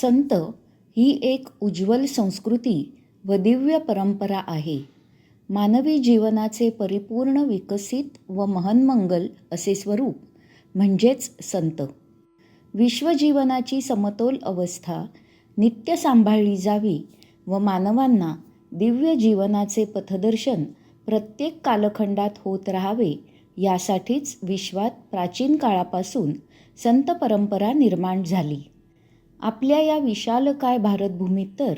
संत ही एक उज्ज्वल संस्कृती व दिव्य परंपरा आहे. मानवी जीवनाचे परिपूर्ण विकसित व महन्मंगल असे स्वरूप म्हणजेच संत. विश्वजीवनाची समतोल अवस्था नित्य सांभाळली जावी व मानवांना दिव्य जीवनाचे पथदर्शन प्रत्येक कालखंडात होत राहावे यासाठीच विश्वात प्राचीन काळापासून संत परंपरा निर्माण झाली. आपल्या या विशालकाय भारतभूमीत तर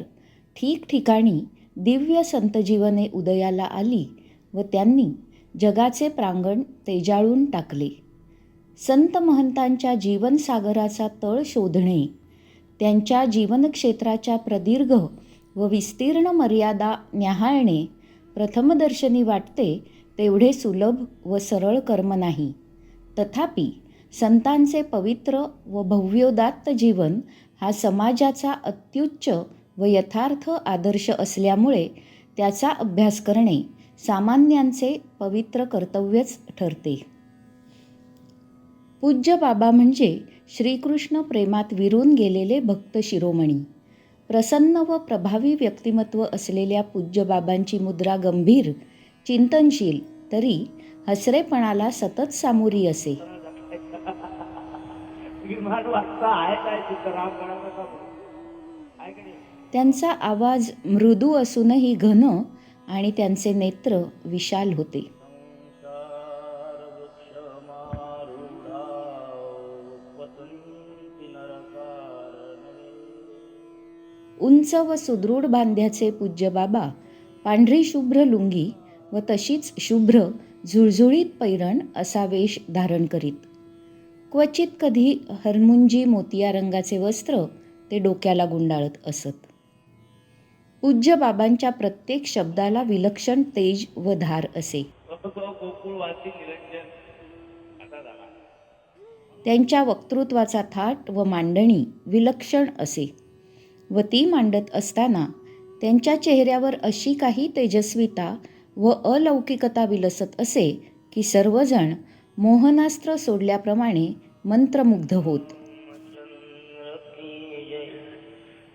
ठिकठिकाणी दिव्य संतजीवने उदयाला आली व त्यांनी जगाचे प्रांगण तेजाळून टाकले. संत महंतांच्या जीवनसागराचा तळ शोधणे त्यांच्या जीवनक्षेत्राच्या प्रदीर्घ व विस्तीर्ण मर्यादा न्याहाळणे प्रथमदर्शनी वाटते तेवढे सुलभ व सरळ कर्म नाही. तथापि संतांचे पवित्र व भव्योदात्त जीवन हा समाजाचा अत्युच्च व यथार्थ आदर्श असल्यामुळे त्याचा अभ्यास करणे सामान्यांचे पवित्र कर्तव्यच ठरते. पूज्य बाबा म्हणजे श्रीकृष्ण प्रेमात विरून गेलेले भक्त शिरोमणी. प्रसन्न व प्रभावी व्यक्तिमत्व असलेल्या पूज्य बाबांची मुद्रा गंभीर चिंतनशील तरी हसरेपणाला सतत सामोरी असे. श्रीमान वाजता आहे काय तिथं? त्यांचा आवाज मृदू असूनही घन आणि त्यांचे नेत्र विशाल होते. उंच व सुदृढ बांध्याचे पूज्य बाबा पांढरी शुभ्र लुंगी व तशीच शुभ्र झुळझुळीत पैरण असा वेश धारण करीत. क्वचित कधी हरमुंजी मोतिया रंगाचे वस्त्र ते डोक्याला गुंडाळत असत. पूज्य बाबांच्या प्रत्येक शब्दाला विलक्षण तेज व धार असे. त्यांच्या वक्तृत्वाचा थाट व मांडणी विलक्षण असे. व ती मांडत असताना त्यांच्या चेहऱ्यावर अशी काही तेजस्विता व अलौकिकता विलसत असे की सर्वजण मोहनास्त्र सोडल्याप्रमाणे मंत्रमुग्ध होत.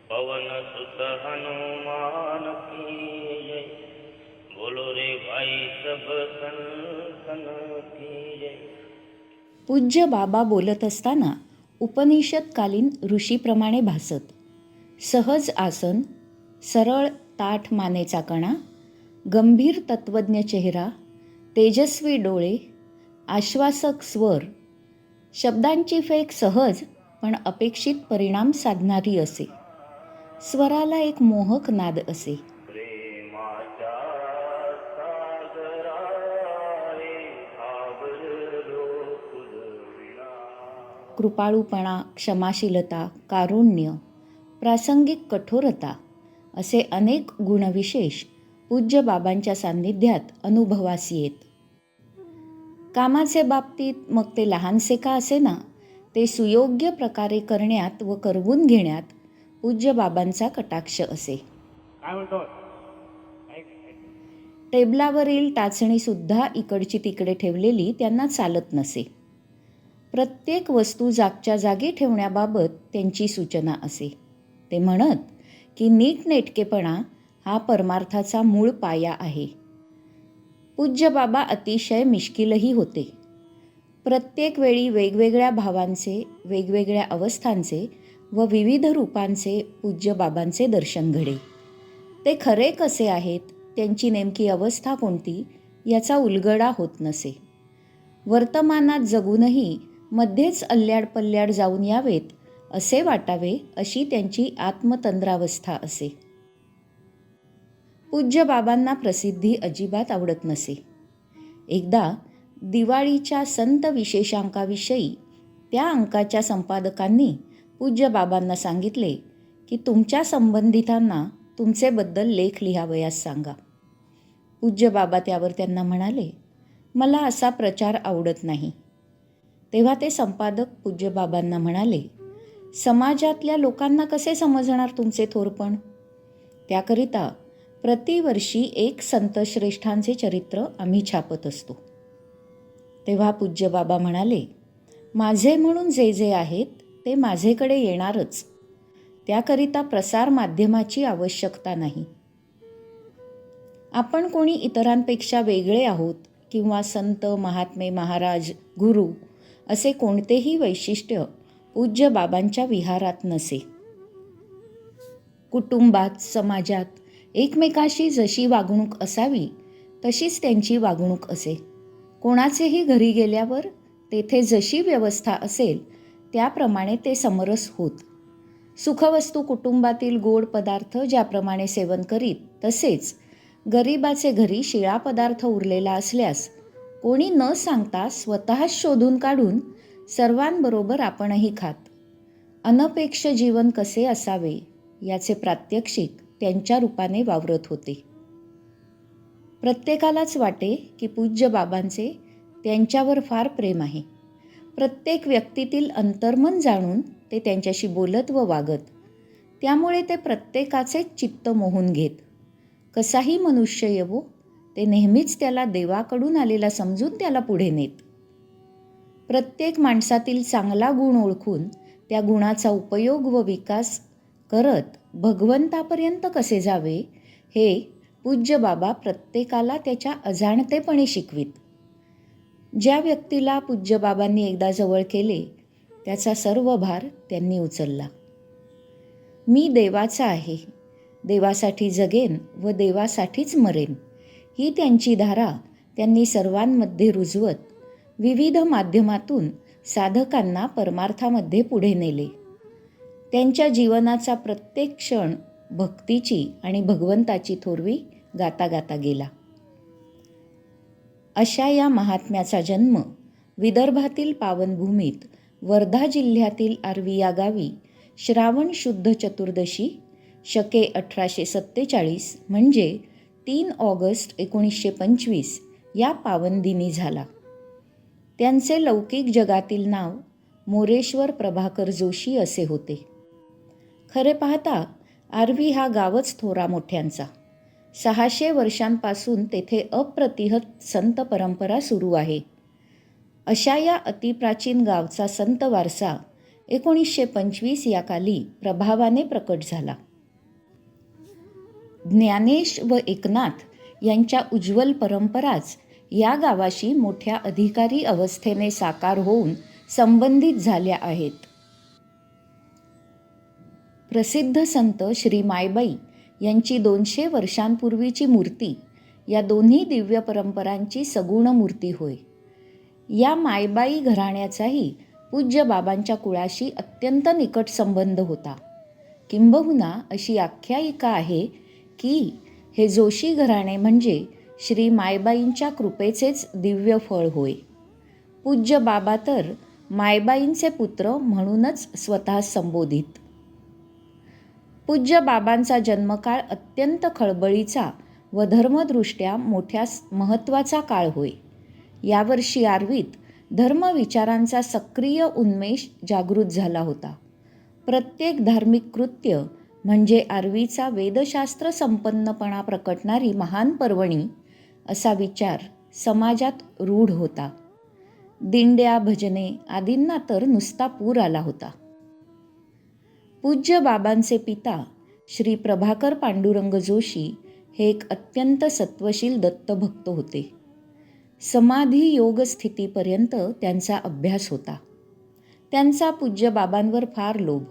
पवन सुत हनुमान बोलो रे भाई सब पूज्य बाबा बोलत असताना उपनिषदकालीन ऋषीप्रमाणे भासत. सहज आसन सरळ ताठ मानेचा कणा गंभीर तत्वज्ञ चेहरा तेजस्वी डोळे आश्वासक स्वर. शब्दांची फेक सहज पण अपेक्षित परिणाम साधणारी असे. स्वराला एक मोहक नाद असे. कृपाळूपणा क्षमाशीलता कारुण्य प्रासंगिक कठोरता असे अनेक गुणविशेष पूज्य बाबांच्या सान्निध्यात अनुभवास येत. कामाचे बाबतीत मग ते लहानसे का असेना? ते सुयोग्य प्रकारे करण्यात व करवून घेण्यात पूज्य बाबांचा कटाक्ष असे. टेबलावरील टाचणीसुद्धा इकडची तिकडे ठेवलेली त्यांना चालत नसे. प्रत्येक वस्तू जागच्या जागी ठेवण्याबाबत त्यांची सूचना असे. ते म्हणत की नीटनेटकेपणा हा परमार्थाचा मूळ पाया आहे. पूज्य बाबा अतिशय मिश्किलही होते. प्रत्येक वेळी वेगवेगळ्या भावांचे वेगवेगळ्या अवस्थांचे व विविध रूपांचे पूज्य बाबांचे दर्शन घडे. ते खरे कसे आहेत त्यांची नेमकी अवस्था कोणती याचा उलगडा होत नसे. वर्तमानात जगूनही मध्येच अल्ल्याड पल्ल्याड जाऊन यावेत असे वाटावे अशी त्यांची आत्मतंद्रावस्था असे. पूज्य बाबांना प्रसिद्धी अजिबात आवडत नसे. एकदा दिवाळीच्या संत विशेषांकाविषयी त्या अंकाच्या संपादकांनी पूज्य बाबांना सांगितले की तुमच्या संबंधितांना तुमचेबद्दल लेख लिहावयास सांगा. पूज्य बाबा त्यावर त्यांना म्हणाले मला असा प्रचार आवडत नाही. तेव्हा ते संपादक पूज्य बाबांना म्हणाले समाजातल्या लोकांना कसे समजणार तुमचे थोरपण? त्याकरिता प्रतिवर्षी एक संतश्रेष्ठांचे चरित्र आम्ही छापत असतो. तेव्हा पूज्य बाबा म्हणाले माझे म्हणून जे जे आहेत ते माझेकडे येणारच. त्याकरिता प्रसार माध्यमाची आवश्यकता नाही. आपण कोणी इतरांपेक्षा वेगळे आहोत किंवा संत महात्मे महाराज गुरु असे कोणतेही वैशिष्ट्य पूज्य बाबांच्या विहारात नसे. कुटुंबात समाजात एकमेकाशी जशी वागणूक असावी तशीच त्यांची वागणूक असे. कोणाचेही घरी गेल्यावर तेथे जशी व्यवस्था असेल त्याप्रमाणे ते समरस होत. सुखवस्तू कुटुंबातील गोड पदार्थ ज्याप्रमाणे सेवन करीत तसेच गरिबाचे घरी शिळा पदार्थ उरलेला असल्यास कोणी न सांगता स्वतःच शोधून काढून सर्वांबरोबर आपणही खात. अनपेक्ष जीवन कसे असावे याचे प्रात्यक्षिक त्यांच्या रूपाने वावरत होते. प्रत्येकालाच वाटे की पूज्य बाबांचे त्यांच्यावर फार प्रेम आहे. प्रत्येक व्यक्तीतील अंतर्मन जाणून ते त्यांच्याशी बोलत व वागत. त्यामुळे ते प्रत्येकाचे चित्त मोहून घेत. कसाही मनुष्य येवो ते नेहमीच त्याला देवाकडून आलेला समजून त्याला पुढे नेत. प्रत्येक माणसातील चांगला गुण ओळखून त्या गुणाचा उपयोग व विकास करत भगवंतापर्यंत कसे जावे? हे पूज्य बाबा प्रत्येकाला त्याच्या अजाणतेपणे शिकवित. ज्या व्यक्तीला पूज्य बाबांनी एकदा जवळ केले त्याचा सर्व भार त्यांनी उचलला. मी देवाचा आहे. देवासाठी जगेन व देवासाठीच मरेन. ही त्यांची धारा त्यांनी सर्वांमध्ये रुजवत विविध माध्यमातून साधकांना परमार्थामध्ये पुढे नेले. त्यांच्या जीवनाचा प्रत्येक क्षण भक्तीची आणि भगवंताची थोरवी गाता गाता गेला. अशा या महात्म्याचा जन्म विदर्भातील पावनभूमीत वर्धा जिल्ह्यातील आर्वी या गावी श्रावण शुद्ध चतुर्दशी शके अठराशे सत्तेचाळीस म्हणजे तीन ऑगस्ट एकोणीसशे पंचवीस या पावनदिनी झाला. त्यांचे लौकिक जगातील नाव मोरेश्वर प्रभाकर जोशी असे होते. खरे पाहता आर्वी हा गावच थोरा मोठ्यांचा. सहाशे वर्षांपासून तेथे अप्रतिहत संत परंपरा सुरू आहे. अशा या अतिप्राचीन गावचा संत वारसा एकोणीसशे पंचवीस या काली प्रभावाने प्रकट झाला. ज्ञानेश व एकनाथ यांच्या उज्ज्वल परंपराच या गावाशी मोठ्या अधिकारी अवस्थेने साकार होऊन संबंधित झाल्या आहेत. प्रसिद्ध संत श्री मायबाई यांची दोनशे वर्षांपूर्वीची मूर्ती या दोन्ही दिव्य परंपरांची सगुण मूर्ती होय. या मायबाई घराण्याचाही पूज्य बाबांच्या कुळाशी अत्यंत निकट संबंध होता. किंबहुना अशी आख्यायिका आहे की हे जोशी घराणे म्हणजे श्री मायबाईंच्या कृपेचेच दिव्य फळ होय. पूज्य बाबा तर मायबाईंचे पुत्र म्हणूनच स्वतः संबोधित. पूज्य बाबांचा जन्मकाळ अत्यंत खळबळीचा व धर्मदृष्ट्या मोठ्या महत्त्वाचा काळ होय. यावर्षी आर्वीत धर्मविचारांचा सक्रिय उन्मेष जागृत झाला होता. प्रत्येक धार्मिक कृत्य म्हणजे आर्वीचा वेदशास्त्र संपन्नपणा प्रकटणारी महान पर्वणी असा विचार समाजात रूढ होता. दिंड्या भजने आदींना तर नुसता पूर आला होता. पूज्य बाबांचे पिता श्री प्रभाकर पांडुरंग जोशी हे एक अत्यंत सत्वशील दत्तभक्त होते. समाधी योग स्थितीपर्यंत त्यांचा अभ्यास होता. त्यांचा पूज्य बाबांवर फार लोभ.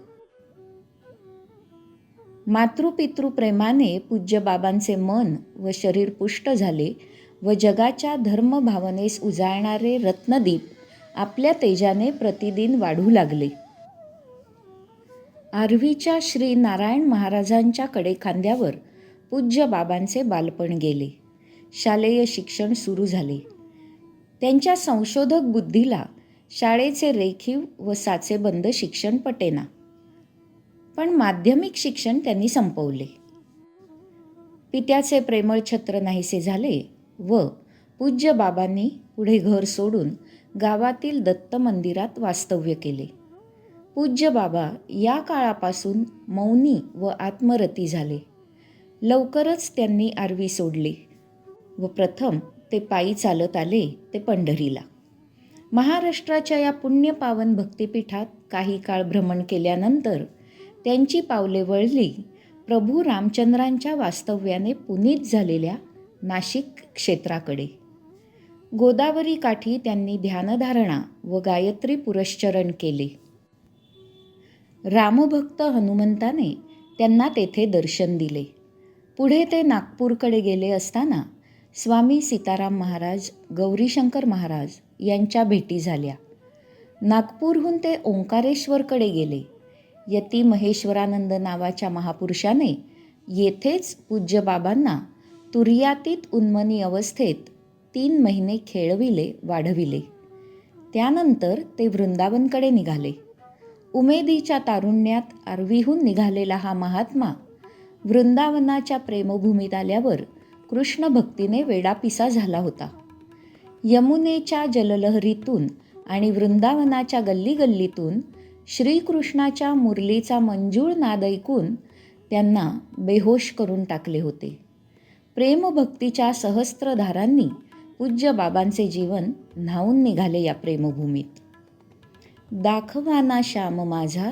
मातृपितृप्रेमाने पूज्य बाबांचे मन व शरीर पुष्ट झाले व जगाच्या धर्मभावनेस उजाळणारे रत्नदीप आपल्या तेजाने प्रतिदिन वाढू लागले. आर्वीच्या श्री नारायण महाराजांच्या कडेखांद्यावर पूज्य बाबांचे बालपण गेले. शालेय शिक्षण सुरू झाले. त्यांच्या संशोधक बुद्धीला शाळेचे रेखीव व साचेबंद शिक्षण पटेना. पण माध्यमिक शिक्षण त्यांनी संपवले. पित्याचे प्रेमळ छत्र नाहीसे झाले व पूज्य बाबांनी पुढे घर सोडून गावातील दत्त मंदिरात वास्तव्य केले. पूज्य बाबा या काळापासून मौनी व आत्मरती झाले. लवकरच त्यांनी आरवी सोडली व प्रथम ते पायी चालत आले ते पंढरीला. महाराष्ट्राच्या या पुण्यपावन भक्तिपीठात काही काळ भ्रमण केल्यानंतर त्यांची पावले वळली. प्रभू रामचंद्रांच्या वास्तव्याने पुनीत झालेल्या नाशिक क्षेत्राकडे. गोदावरी काठी त्यांनी ध्यानधारणा व गायत्री पुरश्चरण केले. रामभक्त हनुमंताने त्यांना तेथे दर्शन दिले. पुढे ते नागपूरकडे गेले असताना स्वामी सीताराम महाराज गौरीशंकर महाराज यांच्या भेटी झाल्या. नागपूरहून ते ओंकारेश्वरकडे गेले. यती महेश्वरानंद नावाच्या महापुरुषाने येथेच पूज्य बाबांना तुर्यातीत उन्मनी अवस्थेत तीन महिने खेळविले वाढविले. त्यानंतर ते वृंदावनकडे निघाले. उमेदीच्या तारुण्यात आर्वीहून निघालेला हा महात्मा वृंदावनाच्या प्रेमभूमीत आल्यावर कृष्ण भक्तीने वेडापिसा झाला होता. यमुनेच्या जललहरीतून आणि वृंदावनाच्या गल्लीगल्लीतून श्रीकृष्णाच्या मुरलीचा मंजूळ नाद ऐकून त्यांना बेहोश करून टाकले होते. प्रेमभक्तीच्या सहस्त्रधारांनी पूज्य बाबांचे जीवन न्हावून निघाले या प्रेमभूमीत. दाखवाना श्याम माझा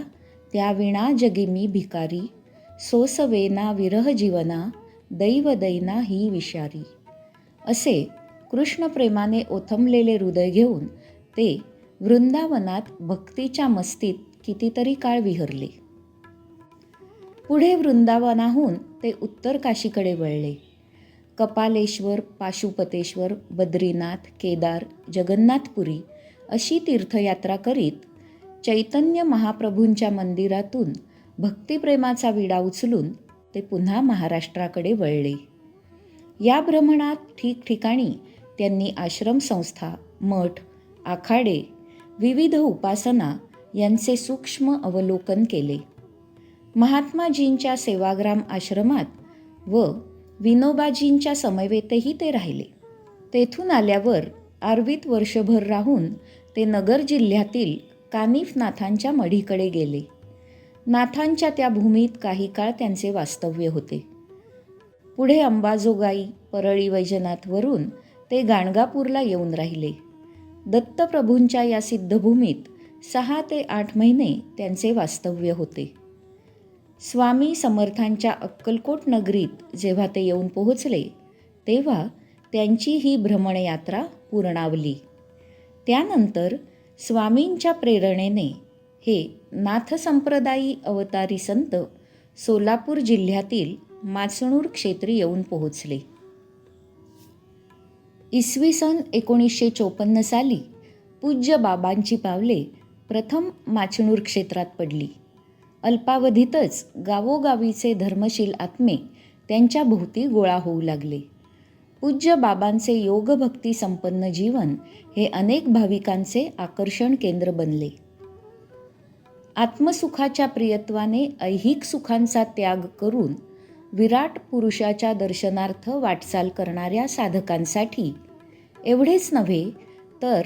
त्या विणा जगी मी भिकारी. सोसवेना विरह जीवना दैव दैना ही विषारी. असे कृष्णप्रेमाने ओथंबलेले हृदय घेऊन ते वृंदावनात भक्तीच्या मस्तीत कितीतरी काळ विहरले. पुढे वृंदावनाहून ते उत्तर काशीकडे वळले. कपालेश्वर पाशुपतेश्वर बद्रीनाथ केदार जगन्नाथपुरी अशी तीर्थयात्रा करीत चैतन्य महाप्रभूंच्या मंदिरातून भक्तिप्रेमाचा विडा उचलून ते पुन्हा महाराष्ट्राकडे वळले. या भ्रमणात ठिकठिकाणी त्यांनी आश्रमसंस्था मठ आखाडे विविध उपासना यांचे सूक्ष्म अवलोकन केले. महात्माजींच्या सेवाग्राम आश्रमात व विनोबाजींच्या समवेतही ते राहिले. तेथून आल्यावर आर्वीत वर्षभर राहून ते नगर जिल्ह्यातील कानिफनाथांच्या मढीकडे गेले. नाथांच्या त्या भूमीत काही काळ त्यांचे वास्तव्य होते. पुढे अंबाजोगाई परळी वैजनाथवरून ते गाणगापूरला येऊन राहिले. दत्तप्रभूंच्या या सिद्धभूमीत सहा ते आठ महिने त्यांचे वास्तव्य होते. स्वामी समर्थांच्या अक्कलकोट नगरीत जेव्हा ते येऊन पोहोचले तेव्हा त्यांची ही भ्रमणयात्रा पूर्णावली. त्यानंतर स्वामींच्या प्रेरणेने हे नाथसंप्रदायी अवतारी संत सोलापूर जिल्ह्यातील माचणूर क्षेत्री येऊन पोहोचले. इसवी सन एकोणीसशे चोपन्न साली पूज्य बाबांची पावले प्रथम माचणूर क्षेत्रात पडली. अल्पावधीतच गावोगावीचे धर्मशील आत्मे त्यांच्या भोवती गोळा होऊ लागले. पूज्य बाबांचे योगभक्ती संपन्न जीवन हे अनेक भाविकांचे आकर्षण केंद्र बनले. आत्मसुखाच्या प्रियत्वाने ऐहिक सुखांचा त्याग करून विराट पुरुषाच्या दर्शनार्थ वाटचाल करणाऱ्या साधकांसाठी एवढेच नव्हे तर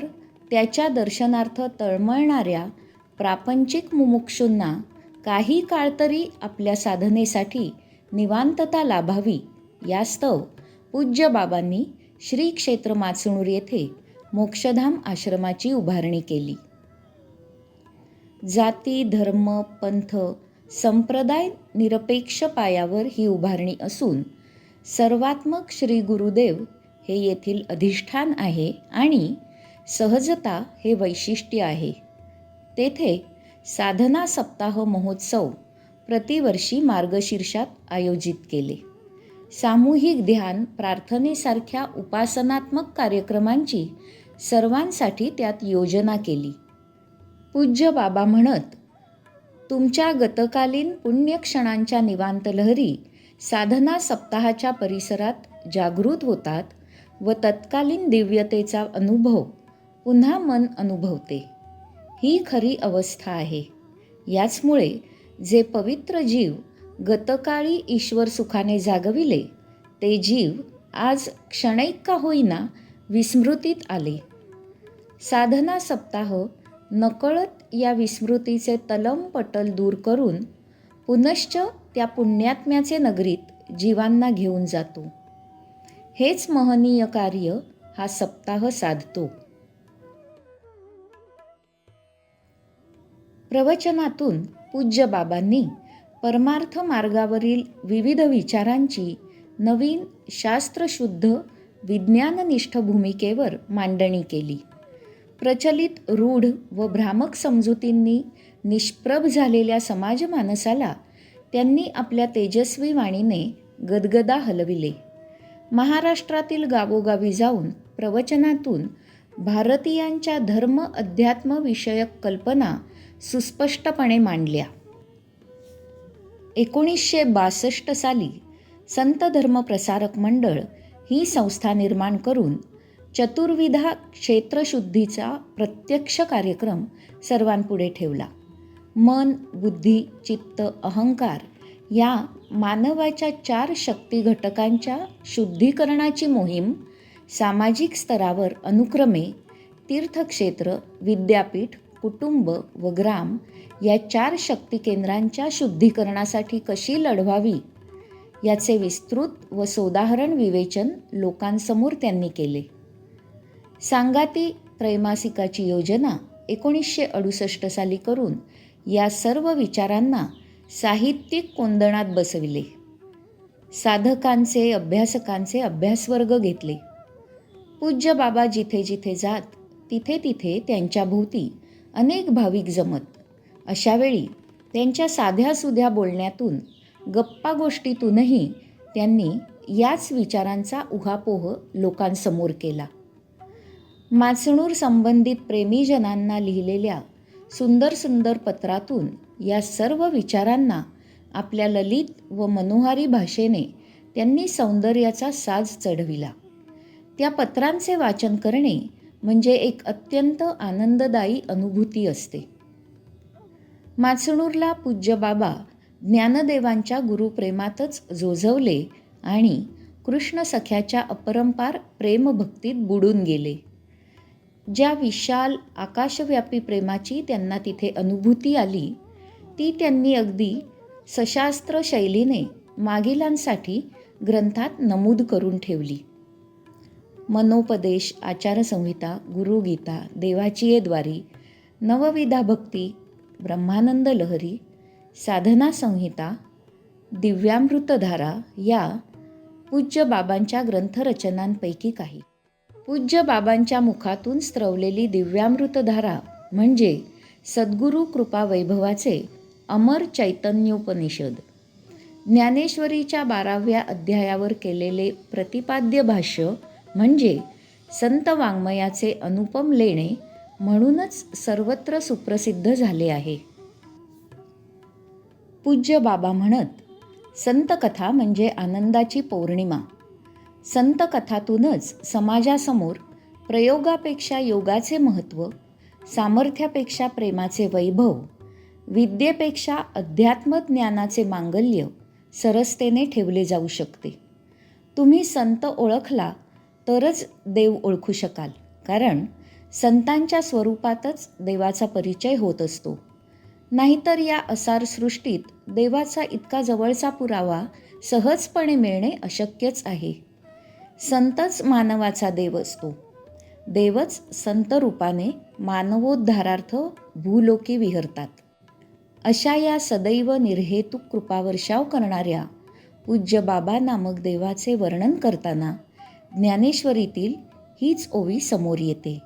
त्याच्या दर्शनार्थ तळमळणाऱ्या प्रापंचिक मुमुक्षूंना काही काळ तरी आपल्या साधनेसाठी निवांतता लाभावी यास्तव पूज्य बाबांनी श्री क्षेत्र माचणूर येथे मोक्षधाम आश्रमाची उभारणी केली. जाती धर्म पंथ संप्रदाय निरपेक्ष पायावर ही उभारणी असून सर्वात्मक श्री गुरुदेव हे येथील अधिष्ठान आहे आणि सहजता हे वैशिष्ट्य आहे. तेथे साधना सप्ताह महोत्सव प्रतिवर्षी मार्गशीर्षात आयोजित केले. सामूहिक ध्यान प्रार्थनेसारख्या उपासनात्मक कार्यक्रमांची सर्वांसाठी त्यात योजना केली. पूज्य बाबा म्हणत तुमच्या गतकालीन पुण्यक्षणांच्या निवांत लहरी साधना सप्ताहाच्या परिसरात जागृत होतात व तत्कालीन दिव्यतेचा अनुभव पुन्हा मन अनुभवते. ही खरी अवस्था आहे. याचमुळे जे पवित्र जीव गतकाळी ईश्वर सुखाने जागविले ते जीव आज क्षणैक का होईना विस्मृतीत आले. साधना सप्ताह नकळत या विस्मृतीचे तलम पटल दूर करून पुनश्च त्या पुण्यात्म्याचे नगरीत जीवांना घेऊन जातो. हेच महनीय कार्य हा सप्ताह साधतो. प्रवचनातून पूज्य बाबांनी परमार्थ मार्गावरील विविध विचारांची नवीन शास्त्रशुद्ध विज्ञाननिष्ठ भूमिकेवर मांडणी केली. प्रचलित रूढ व भ्रामक समजुतींनी निष्प्रभ झालेल्या समाजमानसाला त्यांनी आपल्या तेजस्वी वाणीने गदगदा हलविले. महाराष्ट्रातील गावोगावी जाऊन प्रवचनातून भारतीयांच्या धर्म अध्यात्म विषयक कल्पना सुस्पष्टपणे मांडल्या. एकोणीसशे बासष्ट साली संत धर्म प्रसारक मंडळ ही संस्था निर्माण करून चतुर्विधा क्षेत्रशुद्धीचा प्रत्यक्ष कार्यक्रम सर्वांपुढे ठेवला. मन बुद्धी चित्त अहंकार या मानवाच्या चार शक्ती घटकांच्या शुद्धीकरणाची मोहीम सामाजिक स्तरावर अनुक्रमे तीर्थक्षेत्र विद्यापीठ कुटुंब व ग्राम या चार शक्ती केंद्रांच्या शुद्धीकरणासाठी कशी लढवावी याचे विस्तृत व सोदाहरण विवेचन लोकांसमोर त्यांनी केले. सांगाती त्रैमासिकाची योजना एकोणीसशे अडुसष्ट साली करून या सर्व विचारांना साहित्यिक कोंदणात बसविले. साधकांचे अभ्यासकांचे अभ्यासवर्ग घेतले. पूज्य बाबा जिथे जिथे जात तिथे तिथे त्यांच्या भोवती अनेक भाविक जमत. अशावेळी त्यांच्या साध्यासुध्या बोलण्यातून गप्पा गोष्टीतूनही त्यांनी याच विचारांचा उहापोह लोकांसमोर केला. माचणूर संबंधित प्रेमीजनांना लिहिलेल्या सुंदर सुंदर पत्रातून या सर्व विचारांना आपल्या ललित व मनोहारी भाषेने त्यांनी सौंदर्याचा साज चढविला. त्या पत्रांचे वाचन करणे म्हणजे एक अत्यंत आनंददायी अनुभूती असते. माचणूरला पूज्य बाबा ज्ञानदेवांच्या गुरुप्रेमातच जोजवले आणि कृष्ण सख्याच्या अपरंपार प्रेमभक्तीत बुडून गेले. ज्या विशाल आकाशव्यापी प्रेमाची त्यांना तिथे अनुभूती आली ती त्यांनी अगदी सशास्त्र शैलीने मागिलांसाठी ग्रंथात नमूद करून ठेवली. मनोपदेश आचारसंहिता गुरुगीता देवाची द्वारी नवविधा भक्ती ब्रह्मानंद लहरी साधना संहिता दिव्यामृतधारा या पूज्य बाबांच्या ग्रंथरचनांपैकी काही. पूज्य बाबांच्या मुखातून स्त्रवलेली दिव्यामृतधारा म्हणजे सद्गुरू कृपा वैभवाचे अमर चैतन्योपनिषद. ज्ञानेश्वरीच्या बाराव्या अध्यायावर केलेले प्रतिपाद्य भाष्य म्हणजे संत वाङ्मयाचे अनुपम लेणे म्हणूनच सर्वत्र सुप्रसिद्ध झाले आहे. पूज्य बाबा म्हणत संतकथा म्हणजे आनंदाची पौर्णिमा. संतकथातूनच समाजासमोर प्रयोगापेक्षा योगाचे महत्त्व सामर्थ्यापेक्षा प्रेमाचे वैभव विद्येपेक्षा अध्यात्मज्ञानाचे मांगल्य सरसतेने ठेवले जाऊ शकते. तुम्ही संत ओळखला तरच देव ओळखू शकाल. कारण संतांच्या स्वरूपातच देवाचा परिचय होत असतो. नाहीतर या असार सृष्टीत देवाचा इतका जवळचा पुरावा सहजपणे मिळणे अशक्यच आहे. संतच मानवाचा देव असतो. देवच संत रूपाने मानवोद्धारार्थ भूलोकी विहरतात. अशा या सदैव निर्हेतुक कृपावर्षाव करणाऱ्या पूज्य बाबा नामक देवाचे वर्णन करताना ज्ञानेश्वरीतील हीच ओवी समोर येते.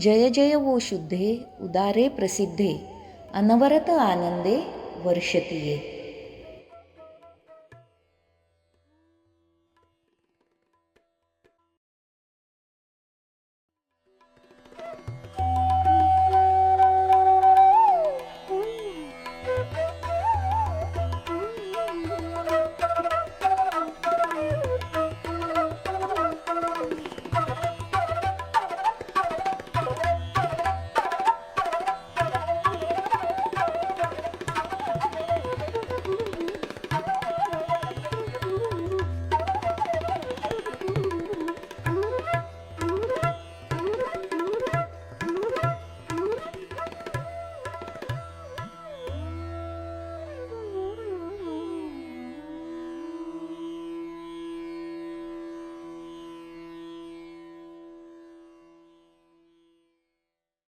जय जय वो शुद्धे उदारे प्रसिद्धे अनवरत आनंदे वर्षतीये.